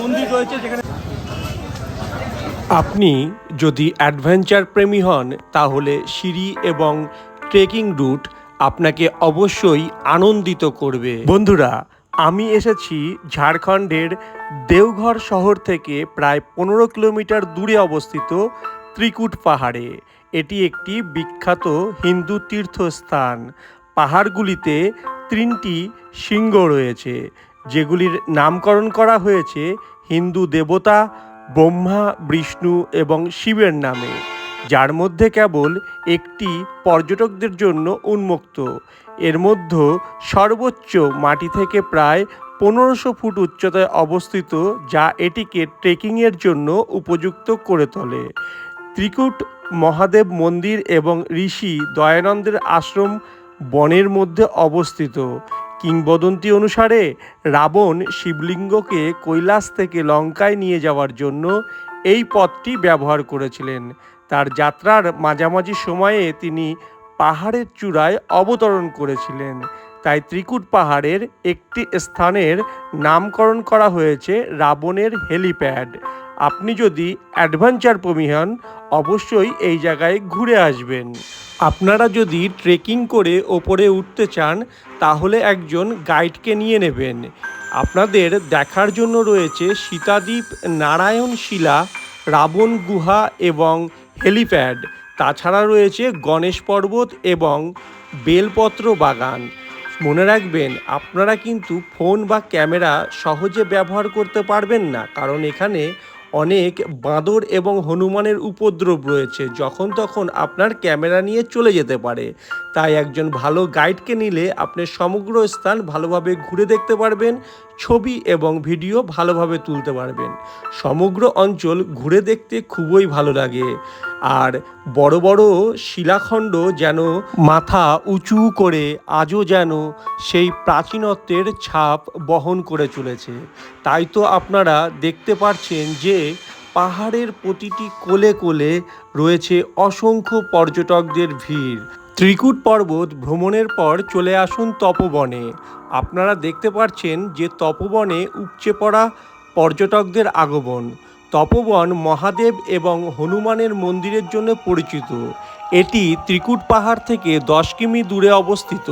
মন্দির রয়েছে যেখানে আপনি যদি অ্যাডভেঞ্চার প্রেমী হন, তাহলে সিঁড়ি এবং ট্রেকিং রুট আপনাকে অবশ্যই আনন্দিত করবে। বন্ধুরা, আমি এসেছি ঝাড়খণ্ডের দেওঘর শহর থেকে প্রায় পনেরো কিলোমিটার দূরে অবস্থিত ত্রিকুট পাহাড়ে। এটি একটি বিখ্যাত হিন্দু তীর্থস্থান। পাহাড়গুলিতে তিনটি শৃঙ্গ রয়েছে। যেগুলির নামকরণ করা হয়েছে হিন্দু দেবতা, ব্রহ্মা, বিষ্ণু এবং শিবের নামে, যার মধ্যে কেবল একটি পর্যটকদের জন্য উন্মুক্ত। এর মধ্যে সর্বোচ্চ মাটি থেকে প্রায় পনেরোশো ফুট উচ্চতায় অবস্থিত, যা এটিকে ট্রেকিংয়ের জন্য উপযুক্ত করে তোলে। ত্রিকুট, মহাদেব মন্দির এবং ঋষি দয়ানন্দের আশ্রম বনের মধ্যে অবস্থিত। কিংবদন্তি অনুসারে, রাবণ শিবলিঙ্গকে কৈলাস থেকে লঙ্কায় নিয়ে যাওয়ার জন্য এই পথটি ব্যবহার করেছিলেন। তার যাত্রার মাঝামাঝি সময়ে তিনি পাহাড়ের চূড়ায় অবতরণ করেছিলেন। তাই ত্রিকুট পাহাড়ের একটি স্থানের নামকরণ করা হয়েছে রাবণের হেলিপ্যাড। আপনি যদি অ্যাডভেঞ্চার প্রেমী হন অবশ্যই এই জায়গায় ঘুরে আসবেন। আপনারা যদি ট্রেকিং করে ওপরে উঠতে চান, তাহলে একজন গাইডকে নিয়ে নেবেন। আপনাদের দেখার জন্য রয়েছে সীতাদ্বীপ, নারায়ণ শিলা, রাবণ গুহা এবং হেলিপ্যাড তাছাড়া রয়েছে গণেশ পর্বত এবং বেলপত্র বাগান। মনে রাখবেন, আপনারা কিন্তু ফোন বা ক্যামেরা সহজে ব্যবহার করতে পারবেন না, কারণ এখানে অনেক বাঁদর এবং হনুমানের উপদ্রব রয়েছে, যখন তখন আপনার ক্যামেরা নিয়ে চলে যেতে পারে। তাই একজন ভালো গাইডকে নিলে আপনি সমগ্র স্থান ভালোভাবে ঘুরে দেখতে পারবেন। ছবি এবং ভিডিও ভালোভাবে তুলতে পারবেন। সমগ্র অঞ্চল ঘুরে দেখতে খুবই ভালো লাগে। আর বড় বড় শিলাখণ্ড যেন মাথা উঁচু করে আজও যেন সেই প্রাচীনত্বের ছাপ বহন করে চলেছে। তাই তো আপনারা দেখতে পাচ্ছেন যে পাহাড়ের প্রতিটি কোলে কোলে রয়েছে অসংখ্য পর্যটকদের ভিড়। ত্রিকুট পর্বত ভ্রমণের পর চলে আসুন তপবনে। আপনারা দেখতে পাচ্ছেন যে তপবনে উপচে পড়া পর্যটকদের আগমন। তপবন মহাদেব এবং হনুমানের মন্দিরের জন্য পরিচিত। এটি ত্রিকুট পাহাড় থেকে দশ কিমি দূরে অবস্থিত।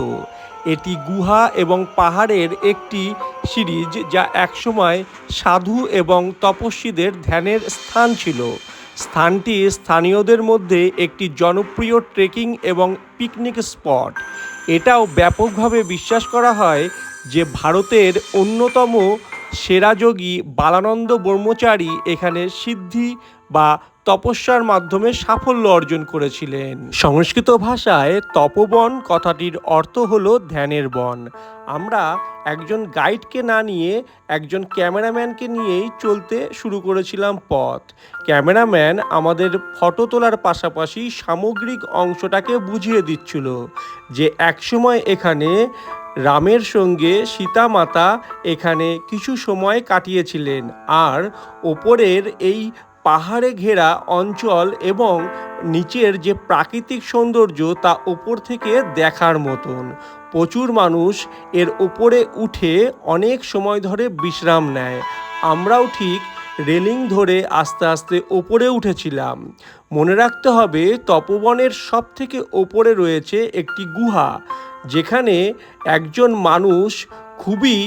এটি গুহা এবং পাহাড়ের একটি সিরিজ যা একসময় সাধু এবং তপস্বীদের ধ্যানের স্থান ছিল। স্থানটি স্থানীয়দের মধ্যে একটি জনপ্রিয় ট্রেকিং এবং পিকনিক স্পট। এটাও ব্যাপকভাবে বিশ্বাস করা হয় যে ভারতের অন্যতম সেরা যোগী বালানন্দ ব্রহ্মচারী এখানে সিদ্ধি বা তপস্যার মাধ্যমে সাফল্য অর্জন করেছিলেন। সংস্কৃত ভাষায় তপবন কথাটির অর্থ হলো ধ্যানের বন। আমরা একজন গাইডকে না নিয়ে একজন ক্যামেরাম্যানকে নিয়েই চলতে শুরু করেছিলাম পথ। ক্যামেরাম্যান আমাদের ফটো তোলার পাশাপাশি সামগ্রিক অংশটাকে বুঝিয়ে দিচ্ছিল যে একসময় এখানে রামের সঙ্গে সীতা মাতা এখানে কিছু সময় কাটিয়েছিলেন। আর ওপরের এই পাহাড়ে ঘেরা অঞ্চল এবং নিচের যে প্রাকৃতিক সৌন্দর্য তা ওপর থেকে দেখার মতন। প্রচুর মানুষ এর ওপরে উঠে অনেক সময় ধরে বিশ্রাম নেয়। আমরাও ঠিক রেলিং ধরে আস্তে আস্তে ওপরে উঠেছিলাম। মনে রাখতে হবে তপবনের সব থেকে ওপরে রয়েছে একটি গুহা, যেখানে একজন মানুষ খুবই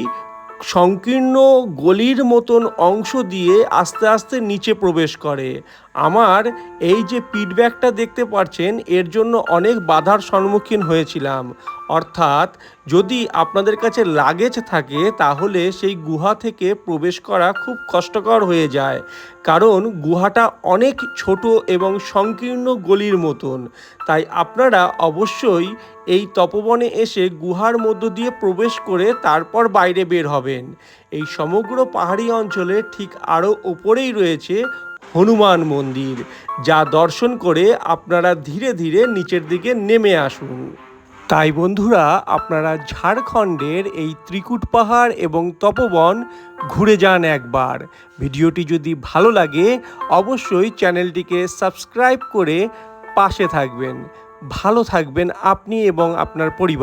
সংকীর্ণ গলির মতন অংশ দিয়ে আস্তে আস্তে নিচে প্রবেশ করে। আমার এই যে পিডব্যাকটা দেখতে পাচ্ছেন এর জন্য অনেক বাধার সম্মুখীন হয়েছিলাম। অর্থাৎ যদি আপনাদের কাছে লাগেজ থাকে, তাহলে সেই গুহা থেকে প্রবেশ করা খুব কষ্টকর হয়ে যায়। কারণ গুহাটা অনেক ছোট এবং সংকীর্ণ গলির মতন। তাই আপনারা অবশ্যই এই তপবনে এসে গুহার মধ্য দিয়ে প্রবেশ করে তারপর বাইরে বের হবেন। এই সমগ্র পাহাড়ি অঞ্চলে ঠিক আরও ওপরেই রয়েছে হনুমান মন্দির, যা দর্শন করে আপনারা ধীরে ধীরে নিচের দিকে নেমে আসুন। তাই বন্ধুরা, আপনারা ঝাড়খণ্ডের এই ত্রিকুট পাহাড় এবং তপবন ঘুরে যান একবার। ভিডিওটি যদি ভালো লাগে, অবশ্যই চ্যানেলটিকে সাবস্ক্রাইব করে পাশে থাকবেন। ভালো থাকবেন আপনি এবং আপনার পরিবার।